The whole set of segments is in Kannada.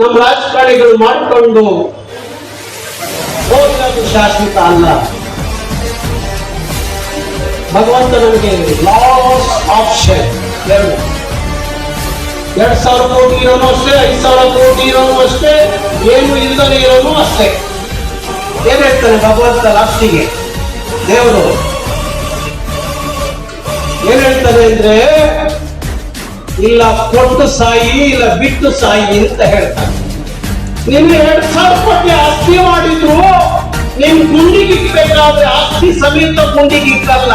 ನಮ್ಮ ರಾಜಕಾರಣಿಗಳು ಮಾಡಿಕೊಂಡು ಹೋಗೋದು ಶಾಶ್ವತ ಅಲ್ಲ. ಭಗವಂತ ನಮಗೆ ಲಾಸ್ ಆಪ್ಷನ್ ಎರಡು. ಎರಡ್ ಸಾವಿರ ಕೋಟಿ ಇರೋನು ಅಷ್ಟೇ, ಐದು ಸಾವಿರ ಕೋಟಿ ಇರೋನು ಅಷ್ಟೇ, ಏನು ಇಲ್ಲದೆ ಇರೋನು ಅಷ್ಟೇ. ಏನ್ ಹೇಳ್ತಾನೆ ಭಗವಂತ ಲಾಸ್ಟಿಗೆ ದೇವರು. ಏನ್ ಹೇಳ್ತಾನೆ ಅಂದ್ರೆ ಇಲ್ಲ ಕೊಟ್ಟು ಸಾಯಿ, ಇಲ್ಲ ಬಿಟ್ಟು ಸಾಯಿ ಅಂತ ಹೇಳ್ತಾರೆ. ನಿನ್ನ ಎರಡ್ ಸಾವಿರ ಕೋಟಿ ಆಸ್ತಿ ಮಾಡಿದ್ರು. ನಿನ್ ಗುಂಡಿಗೆ ಇಕ್ಬೇಕಾದ್ರೆ ಆಸ್ತಿ ಸಮೇತ ಗುಂಡಿಗೆ ಇಕ್ಕಲ್ಲ.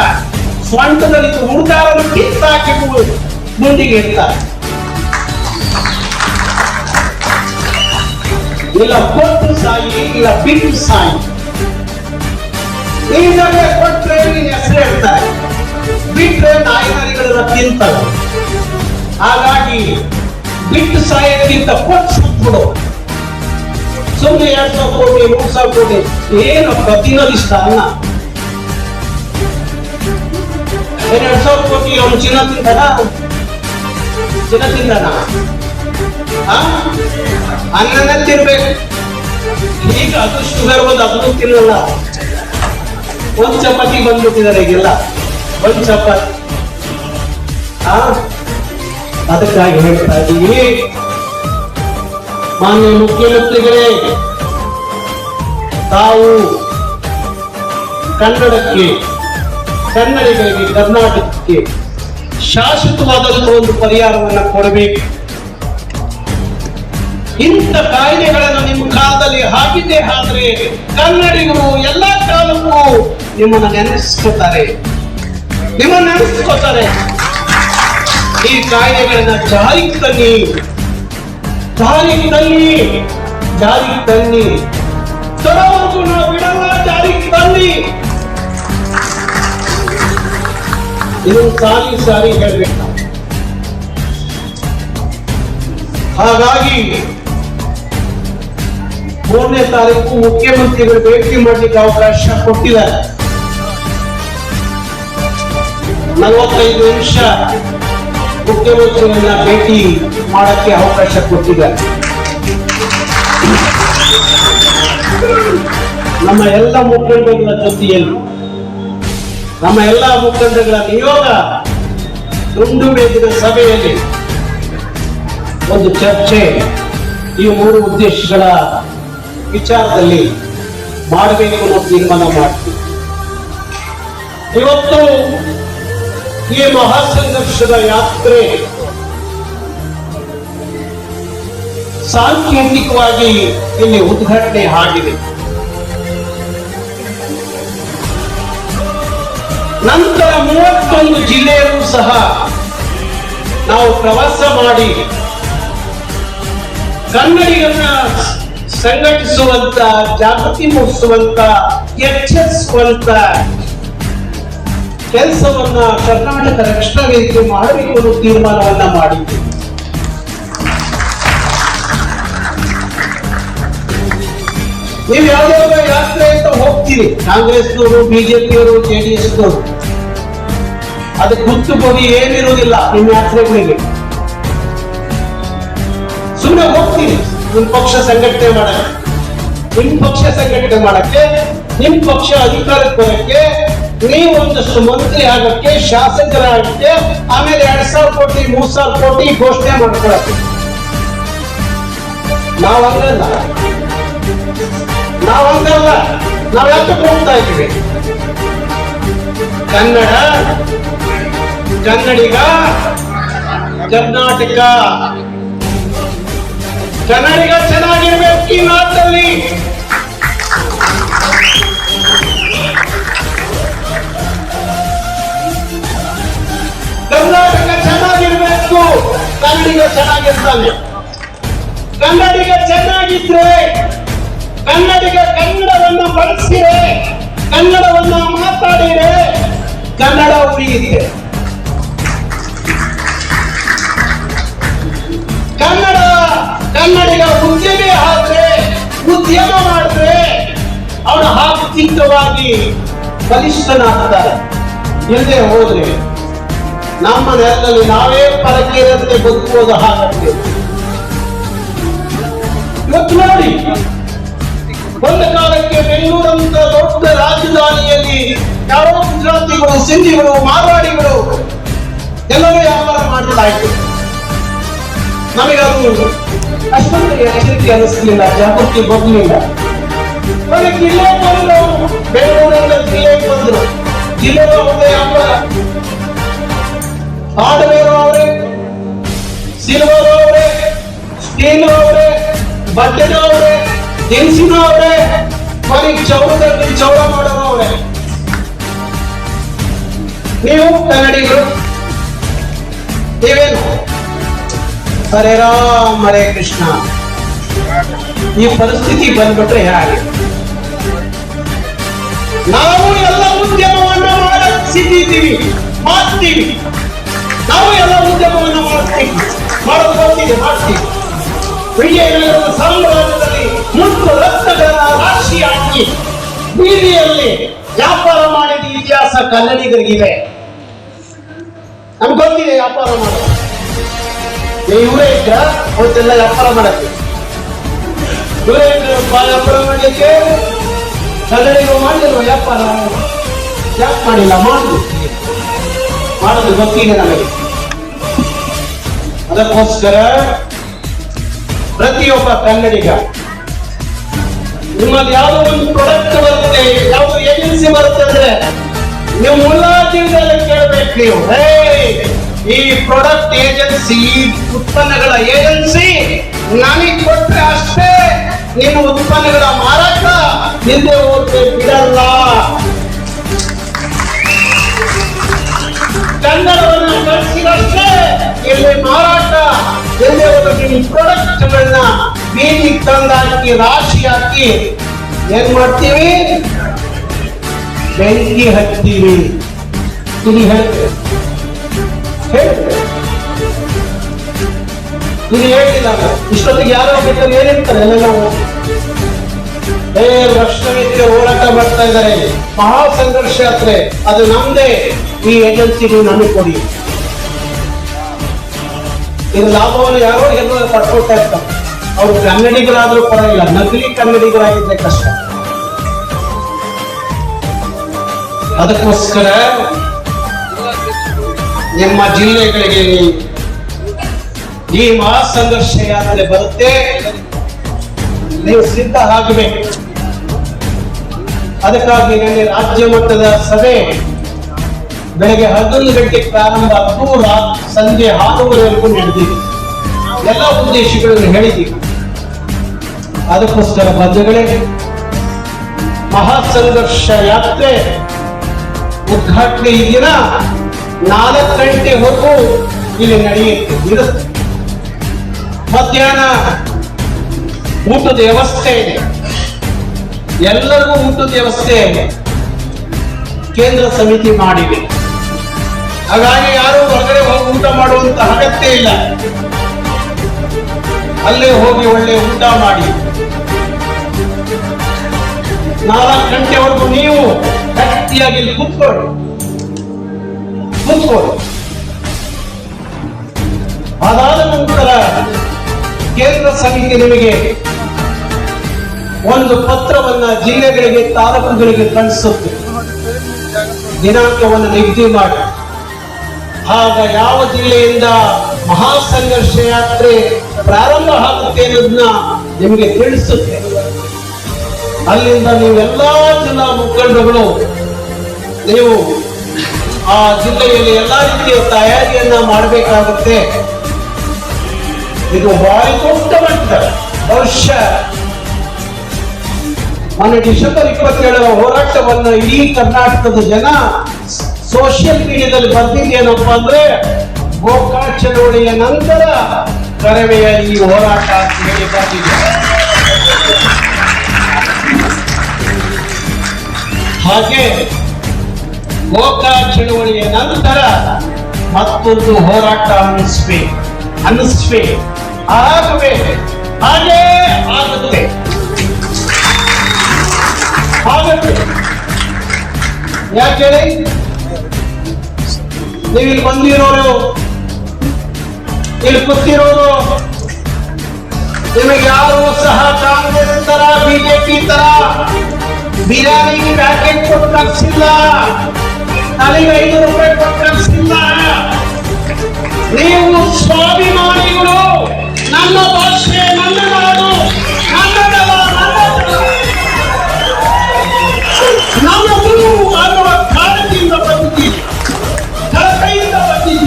ಸ್ವಂಟದಲ್ಲಿ ಹುಡುಗಾರನ್ನು ಕಿತ್ತಾಕಿ ಗುಂಡಿಗೆ ಇರ್ತಾರೆ ಇಲ್ಲ ಕೊಟ್ಟು ಸಾಯಿ, ಇಲ್ಲ ಬಿಟ್ಟು ಸಾಯಿ. ನೀನಾಗೆ ಕೊಟ್ಟರೆ ನೀನ್ ಹೆಸರು ಹೇಳ್ತಾರೆ. ಬಿಟ್ರೆ ನಾಯಿನರಿಗಳನ್ನ ತಿಂತವೆ ಹಾಗಾಗಿ ಬಿಟ್ಟು ಸಾಯೋದಕ್ಕಿಂತ ಕೊಟ್ಟು ಸತ್ಬಿಡು ಸುಮ್ಮನೆ ಎರಡ್ ಸಾವಿರ ಕೋಟಿ ಮೂರ್ ಸಾವಿರ ಕೋಟಿ ಏನು ಪ್ರತಿನೋದು ಇಷ್ಟ ಅನ್ನ ಎರಡ್ ಸಾವಿರ ಕೋಟಿ ಅವನು ಚಿನ್ನ ತಿಂತಾನ ಚಿನ್ನ ತಿಂತಾನ ಅನ್ನ ತಿನ್ಬೇಕು ಈಗ ಅದು ಶುಗರ್ ಬಂದು ಅದನ್ನು ತಿನ್ನಲ್ಲ. ಒಂದ್ ಚಪಾತಿ ಬಂದ್ಬಿಟ್ಟಿದ್ದಾರೆ ಈಗೆಲ್ಲ. ಒಂದ್ ಚಪಾತಿ. ಆ? ಅದಕ್ಕಾಗಿ ಹೇಳ್ತಾ ಇದ್ದೀವಿ. ಮಾನ್ಯ ಮುಖ್ಯಮಂತ್ರಿಗಳೇ, ತಾವು ಕನ್ನಡಕ್ಕೆ, ಕನ್ನಡಿಗರಿಗೆ ಕರ್ನಾಟಕಕ್ಕೆ ಶಾಶ್ವತವಾದಂತಹ ಒಂದು ಪರಿಹಾರವನ್ನು ಕೊಡಬೇಕು. ಇಂಥ ಕಾಯ್ದೆಗಳನ್ನು ನಿಮ್ಮ ಕಾಲದಲ್ಲಿ ಹಾಕಿದ್ದೇ ಆದ್ರೆ ಕನ್ನಡಿಗರು ಎಲ್ಲ ಕಾಲಕ್ಕೂ ನಿಮ್ಮನ್ನ ನೆನೆಸ್ಕೋತಾರೆ. ನಿಮ್ಮನ್ನು ನೆನೆಸ್ಕೋತಾರೆ. ಈ ಕಾಯ್ದೆಗಳನ್ನ ಜಾರಿಗೆ ತನ್ನಿ. ಜಾರಿಗೆ ತನ್ನಿ. ಜಾರಿಗೆ ತನ್ನಿ. ತರೋವರೆಗೂ ನಾವು ಬಿಡಲ್ಲ ಜಾರಿಗೆ ತನ್ನಿ. ಇದು ಸಾರಿ ಸಾರಿ ಹೇಳಬೇಕು. ಹಾಗಾಗಿ ಮೂರನೇ ತಾರೀಕು ಮುಖ್ಯಮಂತ್ರಿಗಳು ಭೇಟಿ ಮಾಡಲಿಕ್ಕೆ ಅವಕಾಶ ಕೊಟ್ಟಿದ್ದಾರೆ. ನಲವತ್ತೈದು ನಿಮಿಷ ಮುಖ್ಯಮಂತ್ರಿಗಳನ್ನ ಭೇಟಿ ಮಾಡಕ್ಕೆ ಅವಕಾಶ ಕೊಟ್ಟಿದ್ದಾರೆ ನಮ್ಮ ಎಲ್ಲ ಮುಖಂಡಗಳ ಜೊತೆಯಲ್ಲಿ, ನಮ್ಮ ಎಲ್ಲ ಮುಖಂಡಗಳ ನಿಯೋಗ ದುಂಡು ಮೇಜಿನ ಸಭೆಯಲ್ಲಿ ಒಂದು ಚರ್ಚೆ, ಈ ಮೂರು ಉದ್ದೇಶಗಳ ವಿಚಾರದಲ್ಲಿ ಮಾಡಬೇಕು ಅನ್ನೋ ತೀರ್ಮಾನ ಮಾಡ್ತೀವಿ. ಇವತ್ತು ಈ ಮಹಾಸಂಘರ್ಷದ ಯಾತ್ರೆ ಸಾಂಕೇತಿಕವಾಗಿ ಇಲ್ಲಿ ಉದ್ಘಾಟನೆ ಆಗಿದೆ. ನಂತರ ಮೂವತ್ತೊಂದು ಜಿಲ್ಲೆಯಲ್ಲೂ ಸಹ ನಾವು ಪ್ರವಾಸ ಮಾಡಿ ಕನ್ನಡಿಗರನ್ನ ಸಂಘಟಿಸುವಂತ, ಜಾಗೃತಿ ಮೂಡಿಸುವಂತ ಎಚ್ಚರಿಸುವಂತ ಕೆಲಸವನ್ನ ಕರ್ನಾಟಕ ರಕ್ಷಣಾ ವೇದಿಕೆ ಮಾಡಬೇಕು ಅನ್ನೋ ತೀರ್ಮಾನವನ್ನ ಮಾಡಿದ್ದೆ ನೀವು ಯಾವಾಗ ಯಾತ್ರೆ ಅಂತ ಹೋಗ್ತೀರಿ? ಕಾಂಗ್ರೆಸ್ನವರು, ಬಿಜೆಪಿಯವರು ಜೆಡಿಎಸ್ನವರು ಅದಕ್ಕೆ ಗುತ್ತು ಬಗ್ಗೆ ಏನಿರುವುದಿಲ್ಲ ನಿಮ್ಮ ಯಾತ್ರೆಗಳಿಗೆ. ಸುಮ್ಮನೆ ಹೋಗ್ತೀರಿ. ನಿಮ್ ಪಕ್ಷ ಸಂಘಟನೆ ಮಾಡಕ್ಕೆ. ನಿಮ್ ಪಕ್ಷ ಸಂಘಟನೆ ಮಾಡಕ್ಕೆ ನಿಮ್ ಪಕ್ಷ ಅಧಿಕಾರಕ್ಕೆ ಬರಕ್ಕೆ ನೀವು ಒಂದಷ್ಟು ಮಂತ್ರಿ ಆಗಕ್ಕೆ ಶಾಸಕರಾಗಕ್ಕೆ ಆಮೇಲೆ ಎರಡ್ ಸಾವಿರ ಕೋಟಿ, ಮೂರ್ ಸಾವಿರ ಕೋಟಿ ಘೋಷಣೆ ಮಾಡ್ಕೊಳಕ್ಕೆ. ನಾವ್ ಹಂಗಲ್ಲ ನಾವ್ ಹಂಗಲ್ಲ ನಾವ್ ಯಾಕೆ ಹೋಗ್ತಾ ಇದ್ದೀವಿ. ಕನ್ನಡ, ಕನ್ನಡಿಗ, ಕರ್ನಾಟಕ. ಕನ್ನಡಿಗ ಚೆನ್ನಾಗಿರ್ಬೇಕು ಈ ನಾಟಲ್ಲಿ ಚೆನ್ನಾಗಿರ್ಬೇಕು ಕನ್ನಡಿಗ ಚೆನ್ನಾಗಿರ್ತಾನೆ ಕನ್ನಡಿಗ ಚೆನ್ನಾಗಿದ್ರೆ ಕನ್ನಡಿಗ ಕನ್ನಡವನ್ನು ಬಳಸಿರೆ ಕನ್ನಡವನ್ನು ಮಾತಾಡಿರೆ ಕನ್ನಡ ಉಳಿಯುತ್ತೆ. ಕನ್ನಡ ಕನ್ನಡಿಗ ಉದ್ಯಮಿ ಆದ್ರೆ, ಉದ್ಯಮ ಮಾಡಿದ್ರೆ ಅವನು ಆರ್ಥಿಕವಾಗಿ ಬಲಿಷ್ಠನಾಗ್ತಾರೆ ಎಲ್ಲೇ ಹೋದ್ರೆ ನಮ್ಮ ನೆಲದಲ್ಲಿ ನಾವೇ ಪರಕೇರಂತೆ ಬದುಕುವುದು ನೋಡಿ ಒಂದು ಕಾಲಕ್ಕೆ ಬೆಂಗಳೂರಂತ ದೊಡ್ಡ ರಾಜಧಾನಿಯಲ್ಲಿ ಯಾರೋ ಗುಜರಾತಿಗಳು, ಸಿಂಧಿಗಳು, ಮಾರ್ವಾಡಿಗಳು ಎಲ್ಲರೂ ವ್ಯಾಪಾರ ಮಾಡಲಾಯಿತು ನಮಗದು ಅಷ್ಟೊಂದು ಎಚ್ಚರಿಕೆ ಅನಿಸ್ಲಿಲ್ಲ, ಜಾಗೃತಿ ಬರಲಿಲ್ಲ. ಜಿಲ್ಲೆ ಬಂದ್ರು ಬೆಂಗಳೂರಿಂದ ಜಿಲ್ಲೆಗೆ ಬಂದರು. ಜಿಲ್ಲೆ ಒಂದು ವ್ಯಾಪಾರ. ಹಾರ್ಡ್ವೇರ್ ಅವರೇ ಸಿಲ್ವರ್ ಅವರೇ ಸ್ಟೀಲ್ ಅವರೇ ಬಟ್ಟೆ ಅವರೇ, ದಿನಸಿನ ಅವರೇ ಕೊನೆಗೆ ಚೌಡದಲ್ಲಿ ಚೌಡ ಮಾಡೋರು ನೀವು ಕನ್ನಡಿಗರು, ನೀವೇನು? ಹರೇ ರಾಮ್, ಹರೇ ಕೃಷ್ಣ. ಈ ಪರಿಸ್ಥಿತಿ ಬಂದ್ಬಿಟ್ರೆ ಹೇಗೆ ನಾವು ಎಲ್ಲ ಉದ್ಯಮವನ್ನು ಮಾಡಕ್ ಸಿದ್ಧಿದ್ದೀವಿ, ಮಾಡ್ತೀವಿ. ಮಾಡೋದು ಬರ್ತೀವಿ ಮಾಡ್ತೀವಿ ವಿಜಯನಗರದ ಸಾಮ್ರಾಜ್ಯದಲ್ಲಿ ಮುಟ್ಟು ರತ್ನಗಳ ರಾಶಿ ಹಾಕಿ. ಬೀದಿಯಲ್ಲಿ ವ್ಯಾಪಾರ ಮಾಡಿದ ಇತಿಹಾಸ ಕನ್ನಡಿಗರಿಗಿದೆ. ನಮ್ಗೆ ಗೊತ್ತಿದೆ ವ್ಯಾಪಾರ ಮಾಡೋದು. ಇವರೇ ಇದ್ರ? ಅವತ್ತೆಲ್ಲ ವ್ಯಾಪಾರ ಮಾಡಕ್ಕೆ ಇವರೇ ವ್ಯಾಪಾರ ಮಾಡಲಿಕ್ಕೆ? ಕನ್ನಡಿಗರು ಮಾಡಿದ್ರು ವ್ಯಾಪಾರ. ಯಾಕೆ ಮಾಡಿಲ್ಲ? ಮಾಡುದು ಮಾಡೋದು ಗೊತ್ತಿದೆ ನಮಗೆ. ಅದಕ್ಕೋಸ್ಕರ ಪ್ರತಿಯೊಬ್ಬ ಕನ್ನಡಿಗ, ನಿಮ್ಮಲ್ಲಿ ಯಾವುದೋ ಒಂದು ಪ್ರಾಡಕ್ಟ್ ಬರುತ್ತೆ ಯಾವ ಏಜೆನ್ಸಿ ಬರುತ್ತೆ ಅಂದ್ರೆ ನೀವು ಮುಲಾಜಿಂದಲೇ ಕೇಳಬೇಕು ನೀವು. ಈ ಪ್ರಾಡಕ್ಟ್ ಏಜೆನ್ಸಿ ಉತ್ಪನ್ನಗಳ ಏಜೆನ್ಸಿ ನನಗೆ ಕೊಟ್ಟರೆ ಅಷ್ಟೇ. ನಿಮ್ಮ ಉತ್ಪನ್ನಗಳ ಮಾರಾಟ ಹಿಂದೆ ಹೋಗ್ತೆ ಬಿಡಲ್ಲ ಕನ್ನಡವನ್ನ ಇಲ್ಲಿ ಮಾರಾಟ? ಎಲ್ಲೇ ಹೋಗಿ ಪ್ರಾಡಕ್ಟ್ಗಳನ್ನ ಬೀದಿಗೆ ತಂದಾಕಿ, ರಾಶಿ ಹಾಕಿ ಏನ್ ಮಾಡ್ತೀವಿ? ಬೆಂಕಿ ಹಚ್ತೀವಿ ಹೇಳ್ತೇವೆ ಇದು ಹೇಳಿಲ್ಲ. ಇಷ್ಟೊತ್ತಿಗೆ ಯಾರೋ ಬೇಕಾದ್ರೆ ಏನಿರ್ತಾರೆ ಎಲ್ಲ ನಾವು ಏ ಲಕ್ಷ್ಮೀಕ್ಕೆ ಹೋರಾಟ ಮಾಡ್ತಾ ಇದ್ದಾರೆ. ಮಹಾ ಸಂಘರ್ಷ ಆದ್ರೆ ಅದು ನಮ್ದೇ. ಈ ಏಜೆನ್ಸಿ ನೀವು ನಮಗೆ ಕೊಡಿ. ಇದು ಲಾಭವನ್ನು ಯಾರೋ ಎಲ್ಲೋ ಪಡ್ಕೊಳ್ತಾ ಇರ್ತಾರೆ. ಅವರು ಕನ್ನಡಿಗರಾದ್ರೂ ಪರವಾಗಿಲ್ಲ, ನಕಲಿ ಕನ್ನಡಿಗರಾಗಿದ್ರೆ ಕಷ್ಟ. ಅದಕ್ಕೋಸ್ಕರ ನಿಮ್ಮ ಜಿಲ್ಲೆಗಳಿಗೆ ಈ ಮಹಾ ಸಂಘರ್ಷ ಯಾತ್ರೆ ಬರುತ್ತೆ. ನೀವು ಸಿದ್ಧ ಆಗಬೇಕು. ಅದಕ್ಕಾಗಿ ನಿನ್ನೆ ರಾಜ್ಯ ಮಟ್ಟದ ಸಭೆ ಬೆಳಗ್ಗೆ ಹನ್ನೊಂದು ಗಂಟೆಗೆ ಪ್ರಾರಂಭ ಪೂರ ಸಂಜೆ ಸಂಜೆ ಆರೂವರೆವರೆಗೂ ನಡೆದಿದೆ. ಎಲ್ಲ ಉದ್ದೇಶಗಳನ್ನು ಹೇಳಿದ್ದೀವಿ ಅದಕ್ಕೋಸ್ಕರ ಬಂಧುಗಳೇ ಮಹಾ ಸಂಘರ್ಷ ಯಾತ್ರೆ ಉದ್ಘಾಟನೆ ಈ ದಿನ ನಾಲ್ಕು ಗಂಟೆವರೆಗೂ ಇಲ್ಲಿ ನಡೆಯುತ್ತೆ. ಇರುತ್ತೆ ಮಧ್ಯಾಹ್ನ ಊಟದ ವ್ಯವಸ್ಥೆ ಇದೆ. ಎಲ್ಲರಿಗೂ ಊಟದ ವ್ಯವಸ್ಥೆ ಕೇಂದ್ರ ಸಮಿತಿ ಮಾಡಿದೆ. ಹಾಗಾಗಿ ಯಾರು ಹೊರಗಡೆ ಹೋಗಿ ಊಟ ಮಾಡುವಂತ ಅಗತ್ಯ ಇಲ್ಲ. ಅಲ್ಲೇ ಹೋಗಿ ಒಳ್ಳೆ ಊಟ ಮಾಡಿ. ನಾಲ್ಕು ಗಂಟೆವರೆಗೂ ನೀವು ಗಟ್ಟಿಯಾಗಿ ಕುತ್ಕೊಳ್ಳಿ. ಕೂತ್ಕೊಳ್ಳಿ. ಅದಾದ ನಂತರ ಕೇಂದ್ರ ಸಮಿತಿ ನಿಮಗೆ ಒಂದು ಪತ್ರವನ್ನ ಜಿಲ್ಲೆಗಳಿಗೆ ತಾಲೂಕುಗಳಿಗೆ ಕಳಿಸುತ್ತೆ. ದಿನಾಂಕವನ್ನು ನಿಗದಿ ಮಾಡಿ. ಆಗ ಯಾವ ಜಿಲ್ಲೆಯಿಂದ ಮಹಾ ಸಂಘರ್ಷ ಯಾತ್ರೆ ಪ್ರಾರಂಭ ಆಗುತ್ತೆ ಅನ್ನೋದನ್ನ ನಿಮಗೆ ತಿಳಿಸುತ್ತೆ. ಅಲ್ಲಿಂದ ನೀವೆಲ್ಲಾ ಜಿಲ್ಲಾ ಮುಖಂಡರುಗಳು, ನೀವು ಆ ಜಿಲ್ಲೆಯಲ್ಲಿ ಎಲ್ಲಾ ರೀತಿಯ ತಯಾರಿಯನ್ನ ಮಾಡಬೇಕಾಗುತ್ತೆ. ಇದು ಬಾರಿ ದೊಡ್ಡ ಮಟ್ಟದ ಬಹುಶಃ ಮೊನ್ನೆ ಡಿಸೆಂಬರ್ ಇಪ್ಪತ್ತೇಳರ ಹೋರಾಟವನ್ನು ಇಡೀ ಕರ್ನಾಟಕದ ಜನ ಸೋಷಿಯಲ್ ಮೀಡಿಯಾದಲ್ಲಿ ಬಂದಿದ್ದೇನಪ್ಪ ಅಂದ್ರೆ ಗೋಕಾ ಚಳವಳಿಯ ನಂತರ ಕರವೆಯ ಈ ಹೋರಾಟ ಹಾಗೆ ಗೋಕಾ ಚಳವಳಿಯ ನಂತರ ಮತ್ತೊಂದು ಹೋರಾಟ ಅನ್ನಿಸ್ಬೇಕು ಅನ್ನಿಸ್ಬೇ ಆಗಬೇಕು ಹಾಗೇ ಆಗುತ್ತೆ ಯಾಕೆ ನೀವು ಇಲ್ಲಿ ಬಂದಿರೋರು ಇಲ್ಲಿ ಕೂತಿರೋರು, ನಿಮಗೆ ಯಾರು ಸಹ ಕಾಂಗ್ರೆಸ್ ತರ ಬಿಜೆಪಿ ತರ ಬಿರಿಯಾನಿ ಪ್ಯಾಕೆಟ್ ಕೊಟ್ಟು ಕಳಿಸಿಲ್ಲ? ತಲೆಗೆ ಐದು ರೂಪಾಯಿ ಕೊಟ್ಟು ಕಳಿಸಿಲ್ಲ? ನೀವು ಸ್ವಾಭಿಮಾನಿಗಳು, ನನ್ನ ಭಾಷೆ, ನನ್ನ ನಾಡು ನನ್ನ ನಮ್ಮ ಗುರು ಅನ್ನುವ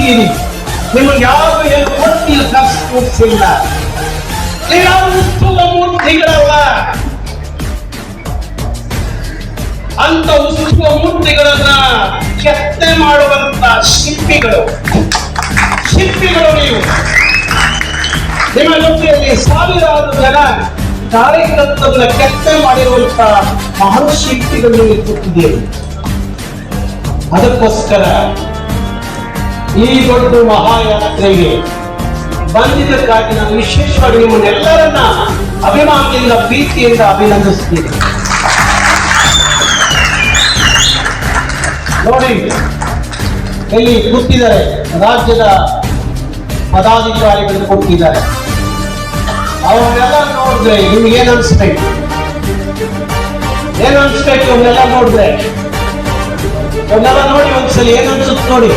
ಬಂದಿದ್ದೀರಿ ನಿಮಗೆ ಯಾವ ಏನು ಕೊಟ್ಟಿಲ್ಲ ನೀವು ಉತ್ಸವ ಮೂರ್ತಿಗಳಲ್ಲ. ಅಂತ ಉತ್ಸವ ಮೂರ್ತಿಗಳನ್ನ ಕೆತ್ತೆ ಮಾಡುವಂತ ಶಿಲ್ಪಿಗಳು. ಶಿಲ್ಪಿಗಳು ನೀವು. ನಿಮ್ಮ ಜೊತೆಯಲ್ಲಿ ಸಾವಿರಾರು ಜನ ಕಾರ್ಯಕರ್ತರನ್ನ ಕೆತ್ತೆ ಮಾಡಿರುವಂತ ಮಹಾನ್ ಶಿಲ್ಪಿಗಳು ನೀವು ಕೂತಿದ್ದೀರಿ ಅದಕ್ಕೋಸ್ಕರ ಈ ದೊಡ್ಡ ಮಹಾಯಾತ್ರೆಗೆ ಬಂದಿದ್ದಕ್ಕಾಗಿ ನಾನು ವಿಶೇಷವಾಗಿ ನಿಮ್ಮನ್ನೆಲ್ಲರನ್ನ ಅಭಿಮಾನದಿಂದ, ಪ್ರೀತಿಯಿಂದ ಅಭಿನಂದಿಸ್ತೀನಿ. ನೋಡಿ, ಎಲ್ಲಿ ಕೂತಿದ್ದಾರೆ, ರಾಜ್ಯದ ಪದಾಧಿಕಾರಿಗಳು ಕೊಟ್ಟಿದ್ದಾರೆ ಅವನ್ನೆಲ್ಲ ನೋಡಿದ್ರೆ ನಿಮ್ಗೆ ಏನ್ ಅನ್ಸ್ಬೇಕು? ಏನ್ ಅನ್ಸ್ಬೇಕು? ಅವನ್ನೆಲ್ಲ ನೋಡಿದ್ರೆ? ಅವನ್ನೆಲ್ಲ ನೋಡಿ ಒಂದ್ಸಲಿ ಏನ್ ಅನ್ಸುತ್ತೆ ನೋಡಿ.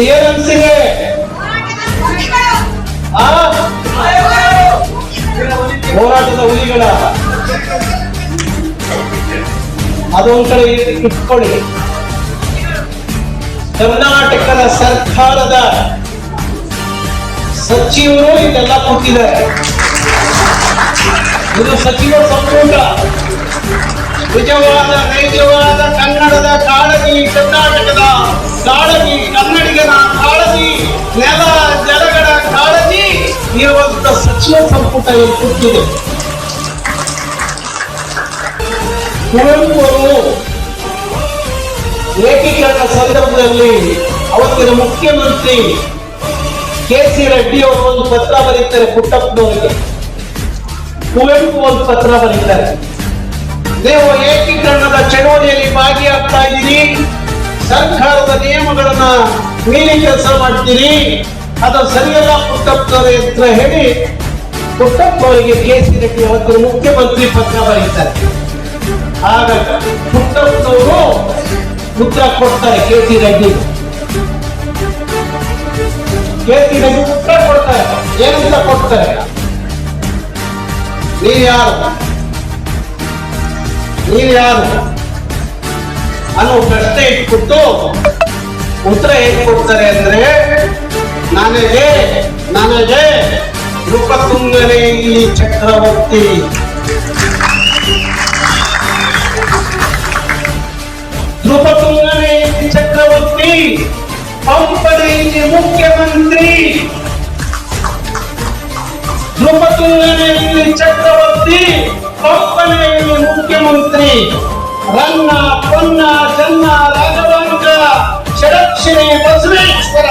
ಅನ್ಸಿದೆ ಆ? ಹೋರಾಟದ ಹುಲಿಗಳ. ಅದೊಂದ್ ಕಡೆ ಇಟ್ಕೊಳ್ಳಿ ಕರ್ನಾಟಕದ ಸರ್ಕಾರದ ಸಚಿವರು ಇದೆಲ್ಲ ಕೊಟ್ಟಿದ್ದಾರೆ. ಇದು ಸಚಿವ ಸಂಪುಟ. ನಿಜವಾದ, ನೈಜವಾದ ಕನ್ನಡದ ಕಾಳಜಿ ಕರ್ನಾಟಕದ ಕಾಳಜಿ ಕನ್ನಡಿಗನ ಕಾಳಜಿ ನೆಲ ಜಲಗಳ ಕಾಳಜಿ ಇರುವಂತ ಸಚಿವ ಸಂಪುಟ ಕೂತಿದೆ ಕುವೆಂಪು ಏಕೀಕರಣ ಸಂದರ್ಭದಲ್ಲಿ ಅವತ್ತಿನ ಮುಖ್ಯಮಂತ್ರಿ ಕೆ ಸಿ ರೆಡ್ಡಿ ಅವರು ಒಂದು ಪತ್ರ ಬರೀತಾರೆ, ಪುಟ್ಟಪ್ಪನವರಿಗೆ. ಕುವೆಂಪು ಒಂದು ಪತ್ರ ಬರೀತಾರೆ. ನೀವು ಏಕೀಕರಣದ ಚಳವಳಿಯಲ್ಲಿ ಭಾಗಿಯಾಗ್ತಾ ಇದ್ದೀರಿ. ಸರ್ಕಾರದ ನಿಯಮಗಳನ್ನ ಮೀರಿ ಕೆಲಸ ಮಾಡ್ತೀರಿ ಅದು ಸರಿಯಲ್ಲ ಪುಟ್ಟಪ್ಪನವರೇ ಅಂತ ಹೇಳಿ ಪುಟ್ಟಪ್ಪನವರಿಗೆ ಕೆ ಸಿ ರೆಡ್ಡಿ ಅವತ್ತು ಮುಖ್ಯಮಂತ್ರಿ ಪತ್ರ ಬರೀತಾರೆ. ಆಗ ಪುಟ್ಟಪ್ಪನವರು ಉತ್ತರ ಕೊಡ್ತಾರೆ K C Reddy. K C Reddy ಉತ್ತರ ಕೊಡ್ತಾರೆ. ಏನಂತ ಕೊಡ್ತಾರೆ? ನೀವು ಯಾರು ನೀವು ಯಾರು ಅನ್ನೋ ಪ್ರಶ್ನೆ ಇಟ್ಬಿಟ್ಟು ಉತ್ತರ ಹೇಗೆ ಕೊಡ್ತಾರೆ ಅಂದ್ರೆ ನನಗೆ ನನಗೆ ನೃಪತುಂಗನೇ ಚಕ್ರವರ್ತಿ. ನೃಪತುಂಗನೇ ಚಕ್ರವರ್ತಿ ಪಂಪನೇ ಮುಖ್ಯಮಂತ್ರಿ. ನೃಪತುಂಗನೇ ಚಕ್ರವರ್ತಿ ಪಂಪನೇ ಮುಖ್ಯಮಂತ್ರಿ. ರನ್ನ, ಪೊನ್ನ, ಜನ್ನ, ರಾಘವಾಂಕ ಷಡಕ್ಷರಿ ಬಸವೇಶ್ವರ.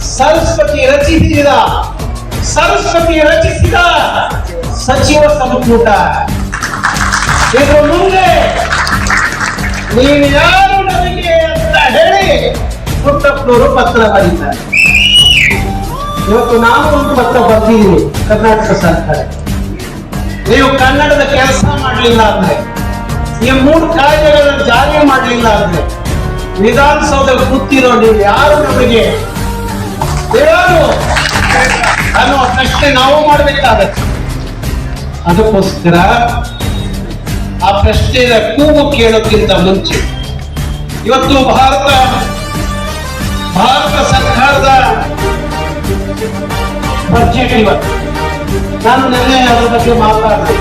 ಸರಸ್ವತಿ ರಚಿಸಿದ ಸರಸ್ವತಿ ರಚಿಸಿದ ಸಚಿವ ಸಂಪುಟ. ಇದ್ರ ಮುಂದೆ ನೀನು ಯಾರು ನನಗೆ ಅಂತ ಹೇಳಿ ಪುಟ್ಟಪ್ಪನವರು ಪತ್ರ ಬರೀತಾರೆ. ಇವತ್ತು ನಾನು ಒಂದು ಪತ್ರ ಬರ್ತಿದ್ದೀನಿ ಕರ್ನಾಟಕ ಸರ್ಕಾರ. ನೀವು ಕನ್ನಡದ ಕೆಲಸ ಮಾಡಲಿಲ್ಲ ಅಂದ್ರೆ. ಈ ಮೂರು ಕಾಯ್ದೆಗಳನ್ನು ಜಾರಿ ಮಾಡಲಿಲ್ಲ ಅಂದ್ರೆ ವಿಧಾನಸೌಧ ಕೂತಿರೋ ನೀವು ಯಾರು ನಮಗೆ? ಹೇಳೋದು ಅನ್ನೋ ಪ್ರಶ್ನೆ ನಾವು ಮಾಡಬೇಕಾಗತ್ತೆ ಅದಕ್ಕೋಸ್ಕರ ಆ ಪ್ರಶ್ನೆಯ ಕೂಗು ಕೇಳೋಕ್ಕಿಂತ ಮುಂಚೆ ಇವತ್ತು ಭಾರತ ಭಾರತ ಸರ್ಕಾರದ ಬಜೆಟ್ ಇವತ್ತು. ನಾನು ನಿನ್ನೆ ಅದರ ಬಗ್ಗೆ ಮಾತಾಡಿದೆ.